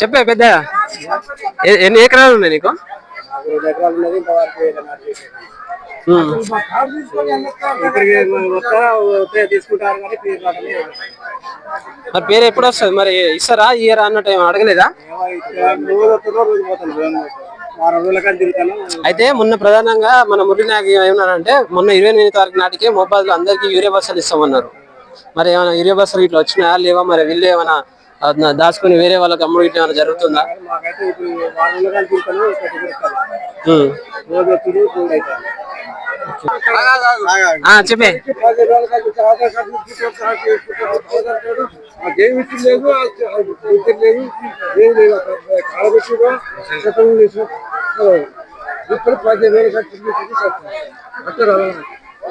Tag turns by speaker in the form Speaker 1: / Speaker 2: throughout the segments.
Speaker 1: చెప్పే పెద్ద ఎన్ని ఎకరాలు ఉన్నాయి నీకు? మరి పేరు ఎప్పుడు వస్తుంది? మరి ఇస్తారా ఇయరా అన్నట్టు ఏం అడగలేదా? అయితే మొన్న ప్రధానంగా మన మురళి నాయక్ ఏమన్నారంటే మొన్న ఇరవై ఎనిమిది తారీఖు నాటికే మొబైల్ అందరికి యూరియా బస్సులు ఇస్తామన్నారు. మరి ఏమైనా యూరియా బస్సులు ఇట్లా వచ్చినాయా లేవా మరి వీళ్ళు ఏమైనా దాచుకుని వేరే వాళ్ళకి అమ్ముడు ఇట్లా ఏమైనా జరుగుతుందా? చెప్పే.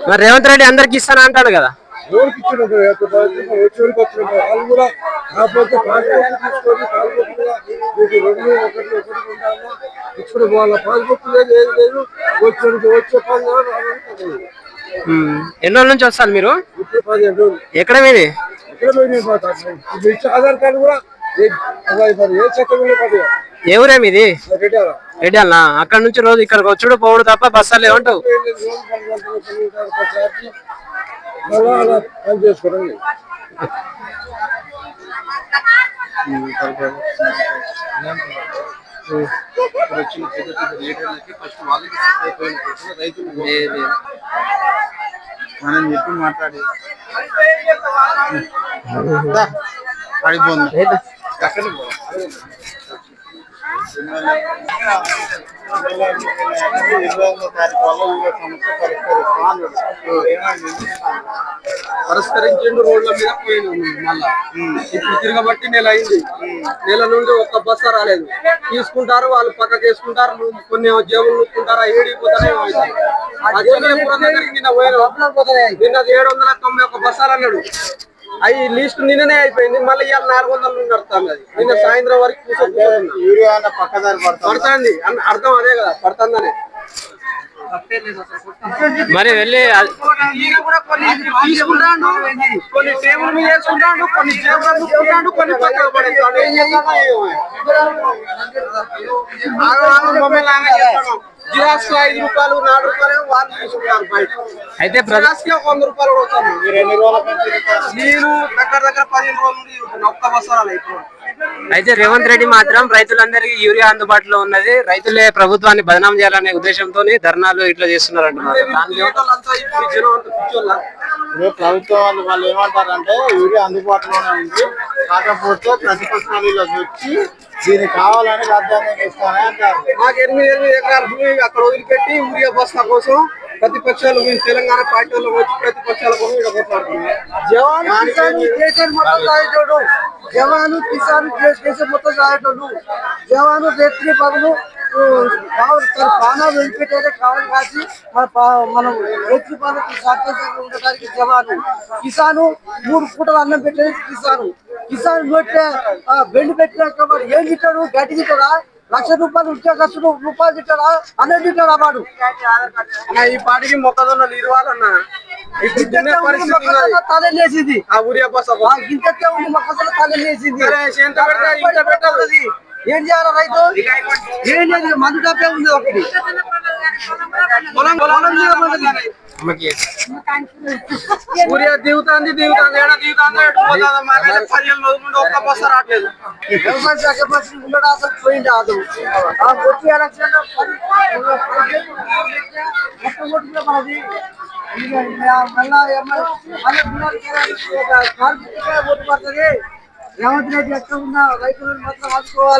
Speaker 1: మరి రేవంత్ రెడ్డి అందరికి ఇస్తానా అంటాడు కదా?
Speaker 2: ఎవరికి ఇచ్చిన వచ్చేవారికి వచ్చిన వాళ్ళు కూడా కాకపోతే పాస్బుక్ తీసుకొని మీకు రెండు ఒకటి ఒకటి ఉండాలి? ఇచ్చుకుని వాళ్ళ పాస్బుక్ లేదు ఏది లేదు వచ్చేవారికి వచ్చే పని.
Speaker 1: ఎన్ని రోజుల నుంచి వస్తారు మీరు? ఎక్కడ మీది?
Speaker 2: ఆధార్ కార్డు కూడా ఏ- పడి
Speaker 1: ఏ ఊరే మీది? రెడ్డి అక్కడ నుంచి రోజు ఇక్కడికి వచ్చుడు పోవుడు తప్ప బస్సాలు ఏమంటావు?
Speaker 3: మనం చెప్పి మాట్లాడి పడిపోయింది అక్కడ
Speaker 2: పరిష్కరించిండు రోడ్ల మీద పోయిండు మళ్ళా. ఇప్పుడు తిరగబట్టి నెల అయింది. నెల నుండి ఒక్క బస్సు రాలేదు. తీసుకుంటారు వాళ్ళు పక్కకి వేసుకుంటారు కొన్ని జేబులు నూక్కుంటారు ఏడిపోతానే నిన్న పోయిన. నిన్న ఏడు వందల తొంభై ఒక్క బస్సాలు అన్నాడు. అవి లిస్ట్ నిన్ననే అయిపోయింది. మళ్ళీ ఇవాళ నాలుగు వందల నుండి నడుస్తాను అది. నిన్న సాయంత్రం వరకు పడుతుంది. అన్న- అర్థం అదే కదా పడుతుందనే.
Speaker 1: మరి వెళ్ళి
Speaker 2: తీసుకుంటాడు కొన్ని టేబుల్ మీద వేసుకుంటాడు కొన్ని జేబులో నూక్కుంటాడు కొన్ని పక్కన పడేస్తాడు. ఏం చేస్తాడో. జిరాక్స్ ఐదు రూపాయలు నాలుగు రూపాయలు వాళ్ళు తీసుకుంటారు బయట.
Speaker 1: అయితే
Speaker 2: జిరాక్స్కి ఒక వంద రూపాయలు కూడా
Speaker 3: తిరుగుతారు?
Speaker 2: నేను దగ్గర దగ్గర పదిహేను రోజుల నుండి ఒక్క బస్సు రాలే ఇప్పుడు
Speaker 1: అయితే రేవంత్ రెడ్డి మాత్రం రైతులందరికీ యూరియా అందుబాటులో ఉన్నది. రైతులే ప్రభుత్వాన్ని బదనాం చేయాలనే ఉద్దేశంతో ధర్నాలు ఇట్లా చేస్తున్నారు అంటున్నారు దానికి
Speaker 2: అంతా ఇప్పుడు జనం అంతా పిచ్చోళ్ళ
Speaker 3: ఇప్పుడు ప్రభుత్వం వాళ్ళు వాళ్ళు ఏమంటారంటే యూరియా అందుబాటులోనే ఉంది. కాకపోతే ప్రతిపక్షాలు ఇలా వచ్చి దీనికి కావాలని రాజ్యాంగం ఇస్తానే అంటారు?
Speaker 2: మాకు ఎనిమిది ఎనిమిది ఎకరాల భూమి అక్కడ వదిలిపెట్టి ఊరియా బస్తా కోసం ప్రతిపక్షాలు మేము తెలంగాణ పార్టీ వాళ్ళు వచ్చి ప్రతిపక్షాల కోసం ఇక్కడ కొట్లాడుతున్నాం
Speaker 4: జవాను కేసీఆర్ మొత్తం జవాను కిసాన్ కేసీఆర్ మొత్తం జవాను రేత్రి పగులు ప్రాణాలు వదిలిపెట్టేదే కావాలి కాసి మన మనం రేత్రి పనులకు సాధ్యంగా ఉండడానికి జవాను కిసాను మూడు పూటలు అన్నం పెట్టేది కిసాను. కిసాన్ ఆ, బెండు పెట్టినాక మరి ఏం తింటాడు? గడ్డి తింటాడా? లక్ష రూపాయలు ఉద్యోగస్తులు రూపాయలు తింటాడా? అన్నది తింటాడా వాడు?
Speaker 2: అన్న, ఈ పాటికి మొక్కజొన్నలు ఇరవాలన్న. ఇప్పుడు దున్నే పరిస్థితి ఉన్నది.
Speaker 4: తల లేచింది
Speaker 2: ఆ ఊరియా
Speaker 4: గింతకే ఉంది మొక్కజొన్న తల ఏం చేయాలి రైతు? ఏం లేదు మందు డబ్బే ఉంది ఒకటి.
Speaker 2: పొలం పొలం దిగుతాంది దిగుతాంది ఏడ దిగుతాంది ఒక్క బస్సు రావట్లేదు.
Speaker 4: వ్యవసాయ శాఖ మంత్రి అసలు పోయింది అసలు ఆ వచ్చి ఎలక్షన్ మనది. ఇక మళ్ళీ ఓటు పడుతుంది. రేవంత్ రెడ్డి ఎక్కడ ఉన్న రైతులను మాత్రం ఆదుకోవాలి.